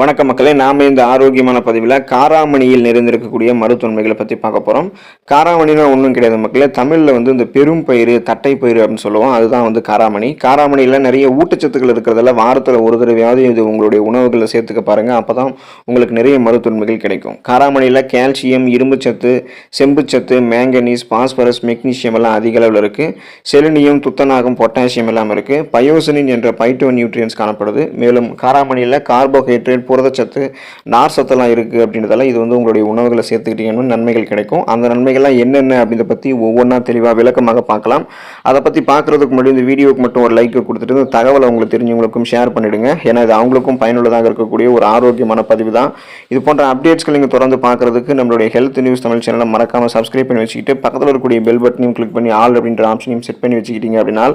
வணக்கம் மக்களே நாம் இந்த ஆரோக்கியமான பதிவில் காராமணியில் நிறைந்திருக்கக்கூடிய மருத்துவன்மைகளை பற்றி பார்க்க போகிறோம் காராமணினா ஒன்றும் கிடையாது மக்களே தமிழில் வந்து இந்த பெரும் பயிறு தட்டை பயிறு அப்படின்னு சொல்லுவோம். அதுதான் வந்து காராமணி. காராமணியில் நிறைய ஊட்டச்சத்துக்கள் இருக்கிறதால வாரத்தில் ஒரு தடவையாவது இது உங்களுடைய உணவுகளை சேர்த்துக்க பாருங்கள் அப்போ தான் உங்களுக்கு நிறைய மருத்துவன்மைகள் கிடைக்கும். காராமணியில் கால்சியம் இரும்புச்சத்து செம்புச்சத்து மேங்கனீஸ் பாஸ்பரஸ் மெக்னீஷியம் எல்லாம் அதிக அளவில் இருக்குது செலினியம் துத்தநாகம் பொட்டாசியம் எல்லாம் இருக்குது பயோசனின் என்ற பைட்டோ நியூட்ரியன்ஸ் காணப்படுது. மேலும் காராமணியில் கார்போஹைட்ரேட் புரதச்சத்து நார் சத்தெல்லாம் இருக்குது அப்படின்றதால இது வந்து உங்களுடைய உணவுகளை சேர்த்துக்கிட்டீங்கன்னா நன்மைகள் கிடைக்கும். அந்த நன்மைகள்லாம் என்னென்ன அப்படின்றத பற்றி ஒவ்வொன்றா தெளிவாக விளக்கமாக பார்க்கலாம். அதை பற்றி பார்க்குறதுக்கு முன்னாடி இந்த வீடியோக்கு மட்டும் ஒரு லைக்கை கொடுத்துட்டு இந்த தகவலை உங்களுக்கு தெரிஞ்சவங்களுக்கும் ஷேர் பண்ணிவிடுங்க ஏன்னா இது அவங்களுக்கும் பயனுள்ளதாக இருக்கக்கூடிய ஒரு ஆரோக்கியமான பதிவு தான். இது போன்ற அப்டேட்ஸ்கள் நீங்கள் தொடர்ந்து பார்க்குறதுக்கு நம்மளுடைய ஹெல்த் நியூஸ் தமிழ் சேனலை மறக்காமல் சப்ஸ்கிரைப் பண்ணி வச்சுக்கிட்டு பக்கத்தில் இருக்கக்கூடிய பெல் பட்டனையும் கிளிக் பண்ணி ஆல் அப்படின்ற ஆப்ஷனையும் செட் பண்ணி வச்சுக்கிட்டீங்க அப்படின்னா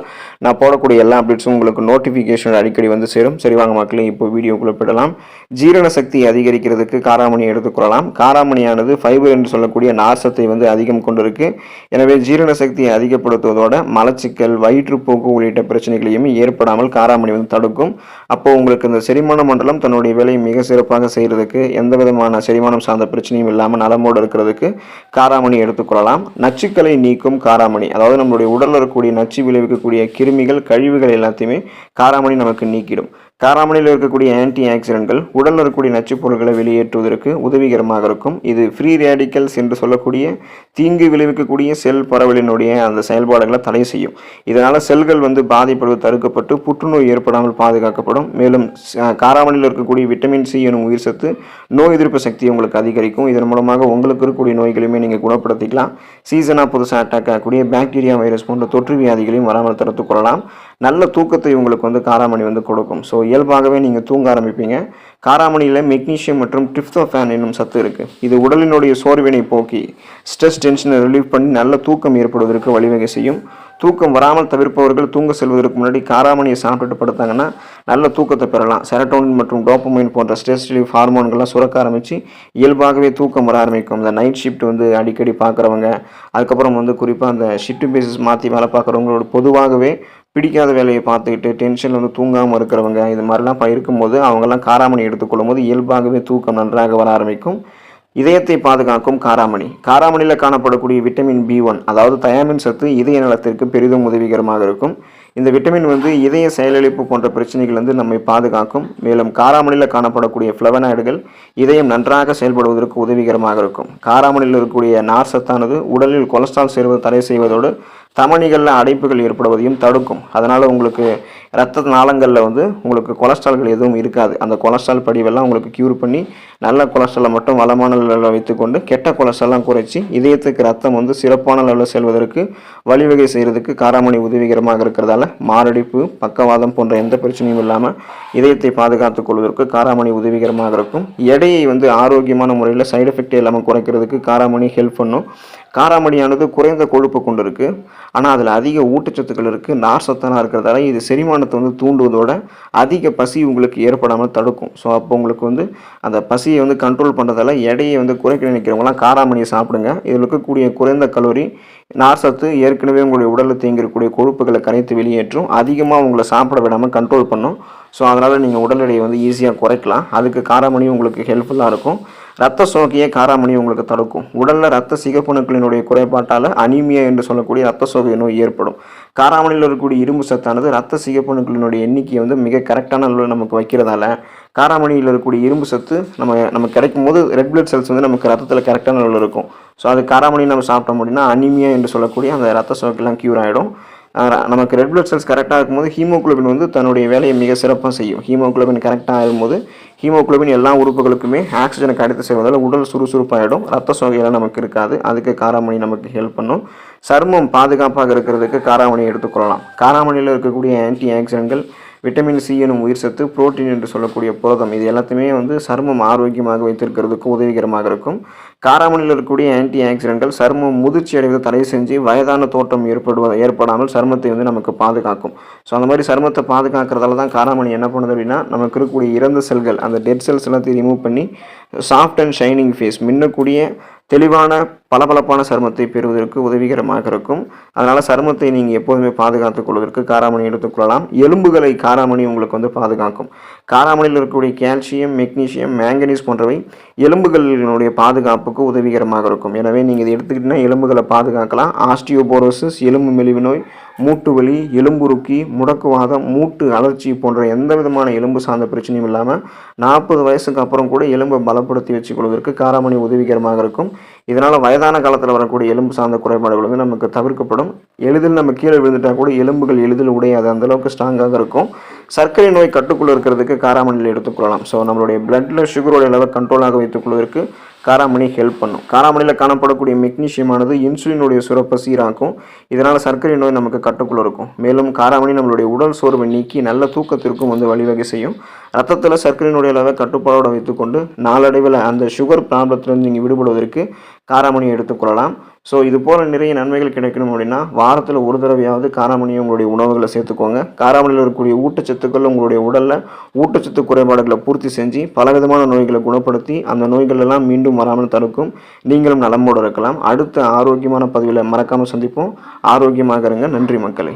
நான் போடக்கூடிய எல்லா அப்டேட்ஸும் உங்களுக்கு நோட்டிஃபிகேஷன் அடிக்கடி வந்து சேரும். சரி வாங்க மக்களே இப்போ வீடியோக்குள்ளே போயிடலாம். ஜீரண சக்தி அதிகரிக்கிறதுக்கு காராமணி எடுத்துக்கொள்ளலாம் காராமணியானது ஃபைபர் என்று சொல்லக்கூடிய நார்சத்தை வந்து அதிகம் கொண்டிருக்கு. எனவே ஜீரண சக்தியை அதிகப்படுத்துவதோட மலச்சிக்கல் வயிற்றுப்போக்கு உள்ளிட்ட பிரச்சனைகளையும் ஏற்படாமல் காராமணி வந்து தடுக்கும். அப்போ உங்களுக்கு இந்த செரிமான மண்டலம் தன்னுடைய வேலையை மிக சிறப்பாக செய்கிறதுக்கு எந்த விதமான செரிமானம் சார்ந்த பிரச்சனையும் இல்லாமல் நலமோடு இருக்கிறதுக்கு காராமணி எடுத்துக்கொள்ளலாம் நச்சுக்களை நீக்கும் காராமணி அதாவது நம்மளுடைய உடலில் இருக்கக்கூடிய நச்சு விளைவிக்கக்கூடிய கிருமிகள் கழிவுகள் எல்லாத்தையுமே காராமணி நமக்கு நீக்கிடும். காராமணியில் இருக்கக்கூடிய ஆன்டி ஆக்சிடென்ட்கள் உடலில் இருக்கக்கூடிய நச்சுப் பொருட்களை வெளியேற்றுவதற்கு உதவிகரமாக இருக்கும். இது ஃப்ரீ ரேடிக்கல்ஸ் என்று சொல்லக்கூடிய தீங்கு விளைவிக்கக்கூடிய செல் பரவலினுடைய அந்த செயல்பாடுகளை தடை செய்யும். இதனால் செல்கள் வந்து பாதிப்படுவது தடுக்கப்பட்டு புற்றுநோய் ஏற்படாமல் பாதுகாக்கப்படும். மேலும் காராமணியில் இருக்கக்கூடிய விட்டமின் சி எனும் உயிர் சத்து நோய் எதிர்ப்பு சக்தியை உங்களுக்கு அதிகரிக்கும். இதன் மூலமாக உங்களுக்கு இருக்கக்கூடிய நோய்களையுமே நீங்கள் குணப்படுத்திக்கலாம். சீசனாக புதுசாக அட்டாக் ஆகக்கூடிய பாக்டீரியா வைரஸ் போன்ற தொற்று வியாதிகளையும் வராமல் தடுத்துக் கொள்ளலாம். நல்ல தூக்கத்தை உங்களுக்கு வந்து காராமணி வந்து கொடுக்கும். ஸோ இயல்பாகவே நீங்கள் தூங்க ஆரம்பிப்பீங்க. காராமணியில் மெக்னீஷியம் மற்றும் டிப்தோஃபேன் என்னும் சத்து இருக்குது இது உடலினுடைய சோர்வினை போக்கி ஸ்ட்ரெஸ் டென்ஷனை ரிலீவ் பண்ணி நல்ல தூக்கம் ஏற்படுவதற்கு வழிவகை செய்யும். தூக்கம் வராமல் தவிர்ப்பவர்கள் தூங்க செல்வதற்கு முன்னாடி காராமணியை சாப்பிட்டுட்டு படுத்தாங்கன்னா நல்ல தூக்கத்தை பெறலாம். செரட்டோனின் மற்றும் டோப்பமைன் போன்ற ஸ்ட்ரெஸ் ரிலீஃப் ஹார்மோன்கள்லாம் சுரக்க ஆரம்பித்து இயல்பாகவே தூக்கம் வர ஆரம்பிக்கும். இந்த நைட் ஷிஃப்ட் வந்து அடிக்கடி பார்க்குறவங்க அதுக்கப்புறம் வந்து குறிப்பாக அந்த ஷிஃப்ட் பேசிஸ் மாற்றி வேலை பார்க்குறவங்களோட பொதுவாகவே பிடிக்காத வேலையை பார்த்துக்கிட்டு டென்ஷன் வந்து தூங்காமல் இருக்கிறவங்க இது மாதிரிலாம் இருக்கும்போது அவங்கெல்லாம் காராமணி எடுத்துக்கொள்ளும் போது இயல்பாகவே தூக்கம் நன்றாக வர ஆரம்பிக்கும். இதயத்தை பாதுகாக்கும் காராமணி. காராமணியில் காணப்படக்கூடிய விட்டமின் பி ஒன் அதாவது தயாமின் சத்து இதய நலத்திற்கு பெரிதும் உதவிகரமாக இருக்கும். இந்த விட்டமின் வந்து இதய செயலிழப்பு போன்ற பிரச்சனைகள் வந்து நம்மை பாதுகாக்கும். மேலும் காராமணியில் காணப்படக்கூடிய ஃப்ளவனாய்டுகள் இதயம் நன்றாக செயல்படுவதற்கு உதவிகரமாக இருக்கும். காராமணியில் இருக்கக்கூடிய நார் சத்தானது உடலில் கொலஸ்ட்ரால் சேர்வது தடை செய்வதோடு தமணிகளில் அடைப்புகள் ஏற்படுவதையும் தடுக்கும். அதனால் உங்களுக்கு ரத்த நாளங்களில் வந்து உங்களுக்கு கொலஸ்ட்ரால்கள் எதுவும் இருக்காது. அந்த கொலஸ்ட்ரால் படிவெல்லாம் உங்களுக்கு க்யூர் பண்ணி நல்ல கொலஸ்ட்ராலை மட்டும் வளமான அளவில் வைத்துக்கொண்டு கெட்ட கொலஸ்ட்ராலாம் குறைச்சி இதயத்துக்கு ரத்தம் வந்து சிறப்பான அளவில் செல்வதற்கு வழிவகை செய்கிறதுக்கு காராமணி உதவிகரமாக இருக்கிறதால மாரடைப்பு பக்கவாதம் போன்ற எந்த பிரச்சனையும் இல்லாமல் இதயத்தை பாதுகாத்துக் கொள்வதற்கு காராமணி உதவிகரமாக இருக்கும். எடையை வந்து ஆரோக்கியமான முறையில் சைடு எஃபெக்ட் இல்லாமல் குறைக்கிறதுக்கு காராமணி ஹெல்ப் பண்ணும். காராமணியானது குறைந்த கொழுப்பு கொண்டு இருக்குது ஆனால் அதில் அதிக ஊட்டச்சத்துக்கள் இருக்குது நார் சத்தனாக இருக்கிறதால இது செரிமானத்தை வந்து தூண்டுவதோட அதிக பசி உங்களுக்கு ஏற்படாமல் தடுக்கும். ஸோ அப்போ உங்களுக்கு வந்து அந்த பசியை வந்து கண்ட்ரோல் பண்ணுறதால எடையை வந்து குறைக்க நினைக்கிறவங்களாம் காராமணியை சாப்பிடுங்க. இதில் இருக்கக்கூடிய குறைந்த கலோரி நார் சத்து ஏற்கனவே உங்களுடைய உடலில் தேங்கிருக்கக்கூடிய கொழுப்புகளை கரைத்து வெளியேற்றும். அதிகமாக உங்களை சாப்பிட விடாமல் கண்ட்ரோல் பண்ணும். ஸோ அதனால் நீங்கள் உடல் எடையை வந்து ஈஸியாக குறைக்கலாம். அதுக்கு காராமணி உங்களுக்கு ஹெல்ப்ஃபுல்லாக இருக்கும். ரத்த சோகையை காராமணி உங்களுக்கு தடுக்கும். உடலில் ரத்த சிகப்பணுக்களினுடைய குறைபாட்டால் அனீமியா என்று சொல்லக்கூடிய ரத்த சோகை நோய் ஏற்படும். காராமணியில் இருக்கக்கூடிய இரும்பு சத்தானது ரத்த சிகப்பணுக்களினுடைய எண்ணிக்கையை வந்து மிக கரெக்டான அளவில் நமக்கு வைக்கிறதால காராமணியில் இருக்கக்கூடிய இரும்பு சத்து நம்ம நம்ம கிடைக்கும் போது ரெட் பிளட் செல்ஸ் வந்து நமக்கு ரத்தத்தில் கரெக்டான அளவில் இருக்கும். ஸோ அது காராமணி நம்ம சாப்பிட்டோம் அப்படின்னா அனிமியா என்று சொல்லக்கூடிய அந்த ரத்த சோக்கெல்லாம் க்யூர் ஆகிடும் நமக்கு ரெட் பிளட் செல்ஸ் கரெக்டாக இருக்கும்போது ஹீமோக்ளோபின் வந்து தன்னுடைய வேலையை மிக சிறப்பாக செய்யும். ஹீமோகுளோபின் கரெக்டாக இருக்கும்போது ஹீமோகுளோபின் எல்லா உறுப்புகளுக்குமே ஆக்சிஜனை கடத்து செய்வதால் உடல் சுறுசுறுப்பாகிடும் ரத்த சோகையெல்லாம் நமக்கு இருக்காது. அதுக்கு காராமணி நமக்கு ஹெல்ப் பண்ணும். சருமம் பாதுகாப்பாக இருக்கிறதுக்கு காராமணி எடுத்துக்கொள்ளலாம் காராமணியில் இருக்கக்கூடிய ஆன்டி ஆக்சிடென்ட்கள் விட்டமின் சி எனும் உயிர் சத்து புரோட்டீன் என்று சொல்லக்கூடிய புரதம் இது எல்லாத்தையுமே வந்து சருமம் ஆரோக்கியமாக வைத்திருக்கிறதுக்கு உதவிகரமாக இருக்கும். காராமணியில் இருக்கக்கூடிய ஆன்டி ஆக்சிடென்ட்கள் சருமம் முதிர்ச்சி அடைவதை தடை செஞ்சு வயதான தோற்றம் ஏற்படுவ ஏற்படாமல் சருமத்தை வந்து நமக்கு பாதுகாக்கும். ஸோ அந்த மாதிரி சருமத்தை பாதுகாக்கிறதால தான் காராமணி என்ன பண்ணுது அப்படின்னா நமக்கு இருக்கக்கூடிய இறந்த செல்கள் அந்த டெட் செல்ஸ் எல்லாத்தையும் ரிமூவ் பண்ணி சாஃப்ட் அண்ட் ஷைனிங் ஃபேஸ் மின்னக்கூடிய தெளிவான பளபளப்பான சருமத்தை பெறுவதற்கு உதவிகரமாக இருக்கும். அதனால் சருமத்தை நீங்கள் எப்போதுமே பாதுகாத்துக் கொள்வதற்கு காராமணி எடுத்துக்கொள்ளலாம் எலும்புகளை காராமணி உங்களுக்கு வந்து பாதுகாக்கும். காராமணியில் இருக்கக்கூடிய கால்சியம் மெக்னீசியம் மேங்கனீஸ் போன்றவை எலும்புகளினுடைய பாதுகாப்புக்கு உதவிகரமாக இருக்கும். எனவே நீங்கள் இதை எடுத்துக்கிட்டிங்கன்னா எலும்புகளை பாதுகாக்கலாம். ஆஸ்டியோபோரோசிஸ் எலும்பு மெலிவு நோய் மூட்டு வலி எலும்புருக்கி முடக்குவாதம் மூட்டு அலர்ச்சி போன்ற எந்த விதமான எலும்பு சார்ந்த பிரச்சனையும் இல்லாமல் நாற்பது வயசுக்கு அப்புறம் கூட எலும்பை பலப்படுத்தி வச்சுக்கொள்வதற்கு காராமணி உதவிகரமாக இருக்கும். இதனால் வயதான காலத்தில் வரக்கூடிய எலும்பு சார்ந்த குறைபாடுகள் வந்து நமக்கு தவிர்க்கப்படும். எளிதில் நம்ம கீழே விழுந்துட்டா கூட எலும்புகள் எளிதில் உடையாது. அந்தளவுக்கு ஸ்ட்ராங்காக இருக்கும். சர்க்கரை நோய் கட்டுக்குள்ள இருக்கிறதுக்கு காராமணியில் எடுத்துக்கொள்ளலாம். ஸோ நம்மளுடைய பிளட்டில் சுகருடைய லெவல் கண்ட்ரோலாக வைத்துக்கொள்வதற்கு காராமணி ஹெல்ப் பண்ணும். காராமணியில் காணப்படக்கூடிய மெக்னீஷியமானது இன்சுலினுடைய சுரப்பை சீராக்கும். இதனால் சர்க்கரை நோய் நமக்கு கட்டுக்குள் இருக்கும். மேலும் காராமணி நம்மளுடைய உடல் சோர்வை நீக்கி நல்ல தூக்கத்திற்கும் வந்து வழிவகை செய்யும். ரத்தத்தில் சர்க்கரையினுடைய அளவை கட்டுப்பாடோட வைத்துக்கொண்டு நாளடைவில் அந்த சுகர் ப்ராப்ளத்திலிருந்து நீங்கள் விடுபடுவதற்கு காராமணியை எடுத்துக்கொள்ளலாம். ஸோ இது போல் நிறைய நன்மைகள் கிடைக்கணும் அப்படின்னா வாரத்தில் ஒரு தடவையாவது காராமணியை உங்களுடைய உணவுகளை சேர்த்துக்கோங்க. காராமணியில் இருக்கக்கூடிய ஊட்டச்சத்துக்கள் உங்களுடைய உடலில் ஊட்டச்சத்து குறைபாடுகளை பூர்த்தி செஞ்சு பலவிதமான நோய்களை குணப்படுத்தி அந்த நோய்கள் எல்லாம் மீண்டும் வராமல் தடுக்கும். நீங்களும் நலமோடு இருக்கலாம். அடுத்த ஆரோக்கியமான பதிவில் மறக்காமல் சந்திப்போம். ஆரோக்கியமாக இருங்க நன்றி மக்களே.